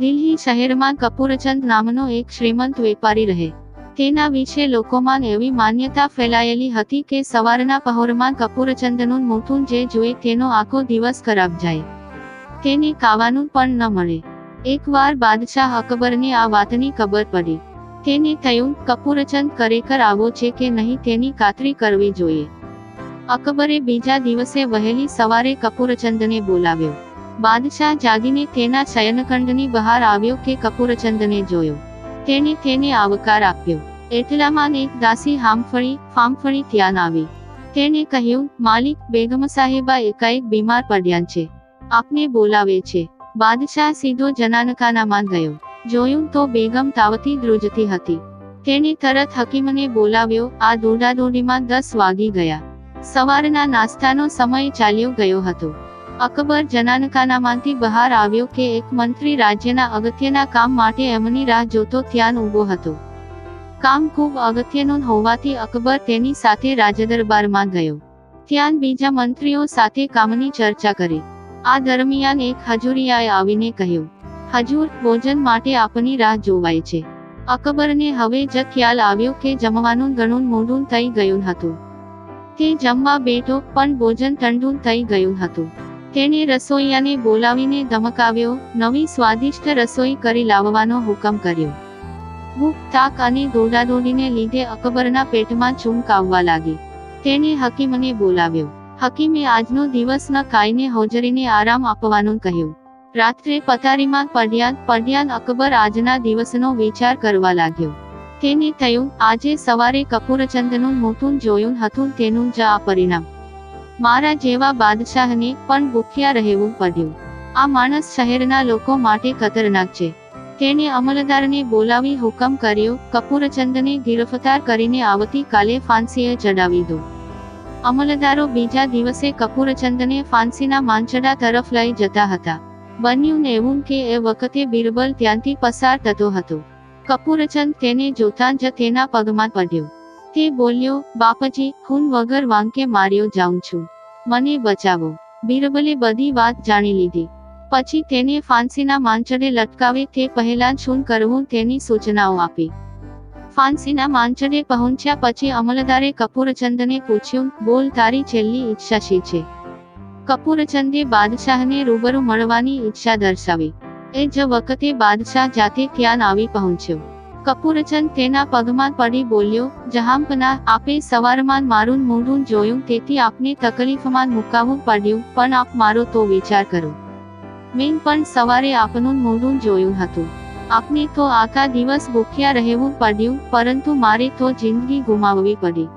દિલ્હી શહેરમાં કપૂરચંદ નામનો એક શ્રીમંત વેપારી રહે. તેના વિશે લોકોમાં એવી માન્યતા ફેલાયેલી હતી કે સવારના પહોરમાં કપૂરચંદનું મોટું જે જુએ તેનો આખો દિવસ ખરાબ જાય. તેને કાવાનું પણ ન મળે. એકવાર બાદશાહ અકબરને આ વાતની ખબર પડી. તેને થયું, કપૂરચંદ ખરેખર આવો છે કે નહીં તેની ખાતરી કરવી જોઈએ. અકબરે બીજા દિવસે વહેલી સવારે કપૂરચંદને બોલાવ્યો. બાદશાહ જાગીને તેના શયનખંડની બહાર આવ્યો કે કપૂરચંદને જોયો. તેને તેને આવકાર આપ્યો. એટલામાં એક દાસી હામફળી, ફામફળી ધ્યાન આવી. તેને કહ્યું, માલિક, બેગમ સાહેબા એકાએક બીમાર પડ્યા છે. આપને બોલાવે છે. બાદશાહ સીધો જનાનખાનામાં ગયો. જોયું તો બેગમ તાવતી ધ્રુજતી હતી. તેને તરત હકીમને બોલાવ્યો. આ દોડાદોડીમાં દસ વાગી ગયા. સવારના નાસ્તાનો સમય ચાલ્યો ગયો હતો. અકબર જનાનકાનામાંથી બહાર આવ્યો કે એક મંત્રી રાજ્યના અગત્યના કામ માટે એમની રાહ જોતો ત્યાં ઊભો હતો. કામ ખૂબ અગત્યનું હોવાથી અકબર તેની સાથે રાજદરબારમાં ગયો. ત્યાં બીજા મંત્રીઓ સાથે કામની ચર્ચા કરી. આ દરમિયાન એક હજુરિયાએ આવીને કહ્યું, હજુર, ભોજન માટે આપની રાહ જોવાય છે. અકબરને હવે જ ખ્યાલ આવ્યો કે જમવાનું ઘણું મોડું થઈ ગયું હતું. તે જમવા બેઠો, પણ ભોજન ઠંડુ થઈ ગયું હતું. તેણે રસોઈયાને બોલાવીને ધમકાવ્યો, નવી સ્વાદિષ્ટ રસોઈ કરી લાવવાનો હુકમ કર્યો. ભૂખ તાક અને દોડાદોડીને લીધે અકબરના પેટમાં ચૂંક આવવા લાગી. તેણે હકીમને બોલાવ્યો. હકીમે આજનો દિવસ ન ખાઈને હોજરીને આરામ આપવાનું કહ્યું. રાત્રે પથારીમાં પડ્યા પડ્યા અકબર આજના દિવસનો વિચાર કરવા લાગ્યો. તેને થયું, આજે સવારે કપૂરચંદનું મોટું જોયું હતું, તેનું જ આ પરિણામ. મારા જેવા બાદશાહને પણ ભૂખ્યા રહેવું પડ્યું. આ માણસ શહેરના લોકો માટે ખતરનાક છે. તેણે અમલદારને બોલાવી હુકમ કર્યો, કપૂરચંદને ગિરફતાર કરીને આવતી કાલે ફાંસીએ ચડાવી દો. અમલદારો બીજા દિવસે કપૂરચંદને ફાંસીના માંચડા તરફ લઈ જતા હતા. બન્યું એવું કે એ વખતે બિરબલ ત્યાંથી પસાર થતો હતો. કપૂરચંદ તેને જોતાં જ તેના પગમાં પડ્યો. તે બોલ્યો, બાપજી, ખૂન વગર વાંકે માર્યો જાઉં છું. મને બચાવો. બીરબલે બધી વાત જાણી લીધી. પછી તેને ફાંસીના માંચડે લટકાવે તે પહેલા શું કરવું તેની સૂચનાઓ આપી. ફાંસીના માંચડે પહોંચ્યા પછી અમલદારે કપૂરચંદને પૂછ્યું, બોલ, તારી છેલ્લી ઈચ્છા શી છે? કપૂરચંદે બાદશાહને રૂબરૂ મળવાની ઈચ્છા દર્શાવી. એ જ વખતે બાદશાહ જાતે ત્યાં આવી પહોંચ્યો. કપૂરચંદ તેના પગમાં પડી બોલ્યો, જહાંપના, આપે સવારમાં મારું મોઢું જોયું, તેથી આપને તકલીફમાં મુકાવવું પડ્યું, પણ આપ મારો તો વિચાર કરો. મેં પણ સવારે આપનું મોઢું જોયું હતું. આપને તો આખા દિવસ ભૂખ્યા રહેવું પડ્યું, પરંતુ મારે તો જિંદગી ગુમાવવી પડી.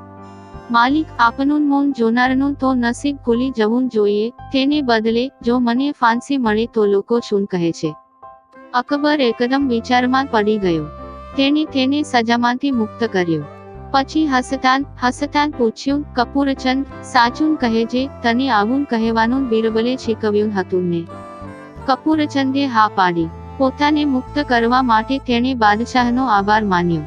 માલિક, આપનું મૌન જોનારનું તો નસીબ ખુલી જવું જોઈએ, તેને બદલે, જો મને ફાંસી મળે તો લોકો શું કહે છે? અકબર એકદમ વિચારમાં પડી ગયો. તેણે તેને સજામાંથી મુક્ત કર્યો. પછી હસતાન હસતાન પૂછ્યું, કપૂરચંદ, સાચું કહેજે તને આવું કહેવાનું બિરબલે શીખવ્યું હતું ને? કપૂરચંદે હા પાડી. પોતાને મુક્ત કરવા માટે તેણે બાદશાહનો આભાર માન્યો.